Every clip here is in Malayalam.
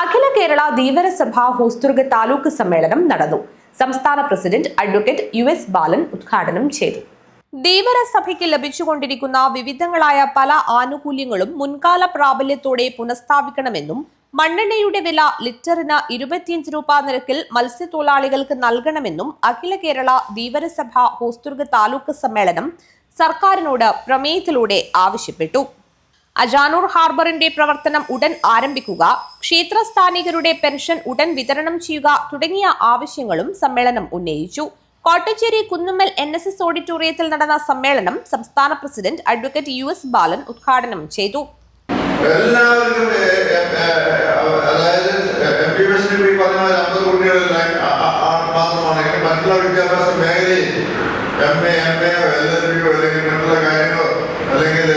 അഖില കേരള ധീവരസഭ ഹോസ്ദുർഗ് താലൂക്ക് സമ്മേളനം നടന്നു. സംസ്ഥാന president advocate U S Balan ഉദ്ഘാടനം ചെയ്തു. ധീവരസഭയ്ക്ക് ലഭിച്ചുകൊണ്ടിരിക്കുന്ന വിവിധങ്ങളായ പല ആനുകൂല്യങ്ങളും മുൻകാല പ്രാബല്യത്തോടെ പുനഃസ്ഥാപിക്കണമെന്നും മണ്ണെണ്ണയുടെ വില ലിറ്ററിന് ഇരുപത്തിയഞ്ച് രൂപ നിരക്കിൽ മത്സ്യത്തൊഴിലാളികൾക്ക് നൽകണമെന്നും അഖില കേരള ധീവരസഭ ഹോസ്ദുർഗ് താലൂക്ക് സമ്മേളനം സർക്കാരിനോട് പ്രമേയത്തിലൂടെ ആവശ്യപ്പെട്ടു. അജാനൂർ ഹാർബറിന്റെ പ്രവർത്തനം ഉടൻ ആരംഭിക്കുക ക്ഷേത്രസ്ഥാനികരുടെ പെൻഷൻ ഉടൻ വിതരണം ചെയ്യുക തുടങ്ങിയ ആവശ്യങ്ങളും സമ്മേളനം ഉന്നയിച്ചു. Kottachery Kunnummal N S S ഓഡിറ്റോറിയത്തിൽ നടന്ന സമ്മേളനം സംസ്ഥാന president advocate U S Balan ഉദ്ഘാടനം ചെയ്തു. അതായത് എം വിദ്യാഭ്യാസ മേഖലയിൽ M A M L L അല്ലെങ്കിൽ മറ്റുള്ള കാര്യങ്ങളോ അല്ലെങ്കിൽ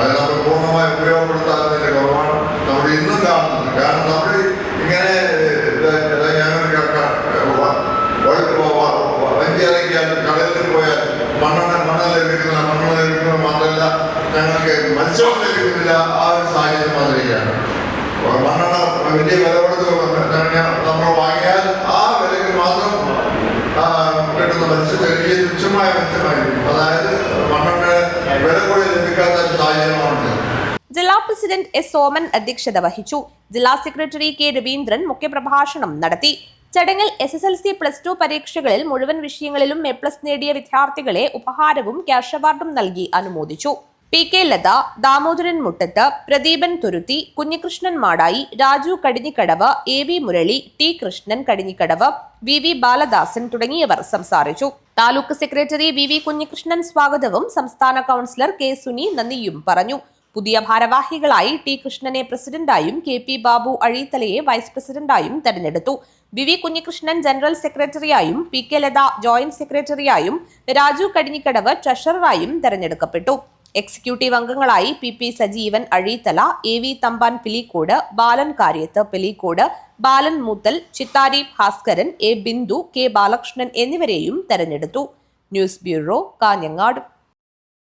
അത് നമ്മൾ പൂർണമായി ഉപയോഗപ്പെടുത്താത്തതിന്റെ കുറവാണ് നമ്മൾ ഇന്നും കാണുന്നത്. കാരണം നമ്മൾ ഇങ്ങനെ ഞാനൊരു വഞ്ചി കടലിൽ പോയാൽ മണ്ണെണ്ണ മണ്ണ് ലഭിക്കുന്ന മണ്ണ് ലഭിക്കുന്ന മാത്രമല്ല ഞങ്ങൾക്ക് മത്സ്യം ലഭിക്കുന്നില്ല. ആ ഒരു സാഹചര്യം വന്നിരിക്കുകയാണ്. മണ്ണെണ്ണ വലിയ വില കൊടുത്ത് നമ്മൾ വാങ്ങിയാൽ ആ വിലയ്ക്ക് മാത്രം കിട്ടുന്ന മത്സ്യം വലിയ തുച്ഛമായ മത്സ്യമായിരിക്കും. അതായത് മണ്ണെണ്ണ വില കൂടി ലഭിക്കാത്ത ഒരു സാഹചര്യമാണ് ജില്ലാ പ്രസിഡന്റ് എസ് സോമൻ അധ്യക്ഷത വഹിച്ചു. ജില്ലാ സെക്രട്ടറി കെ രവീന്ദ്രൻ മുഖ്യപ്രഭാഷണം നടത്തി. ചടങ്ങിൽ S S L C plus two പരീക്ഷകളിൽ മുഴുവൻ വിഷയങ്ങളിലും എ പ്ലസ് നേടിയ വിദ്യാർത്ഥികളെ ഉപഹാരവും ക്യാഷ് അവാർഡും നൽകി അനുമോദിച്ചു. P K Latha Damodaran Muttath Pradeepan Thuruthi Kunhikrishnan Madayi Raju Kadinjikkadavu A V Murali T Krishnan Kadinjikkadavu V V Baladasan തുടങ്ങിയവർ സംസാരിച്ചു. Taluk secretary V V Kunhikrishnan സ്വാഗതവും സംസ്ഥാന കൗൺസിലർ കെ സുനി നന്ദിയും പറഞ്ഞു. പുതിയ ഭാരവാഹികളായി ടി കൃഷ്ണനെ പ്രസിഡന്റായും കെ പി ബാബു അഴീത്തലയെ വൈസ് പ്രസിഡന്റായും തെരഞ്ഞെടുത്തു. വി വി കുഞ്ഞികൃഷ്ണൻ ജനറൽ സെക്രട്ടറിയായും പി കെ ലത ജോയിന്റ് സെക്രട്ടറിയായും രാജു കടിഞ്ഞിക്കടവ് ട്രഷററായും തെരഞ്ഞെടുക്കപ്പെട്ടു. എക്സിക്യൂട്ടീവ് അംഗങ്ങളായി P P Sajeevan Azheethala A V Thampan Pilicode Balan Karyath Pilicode Balan Moothal Chithari Bhaskaran A Bindu K Balakrishnan എന്നിവരെയും തെരഞ്ഞെടുത്തു. News bureau Kanhangad.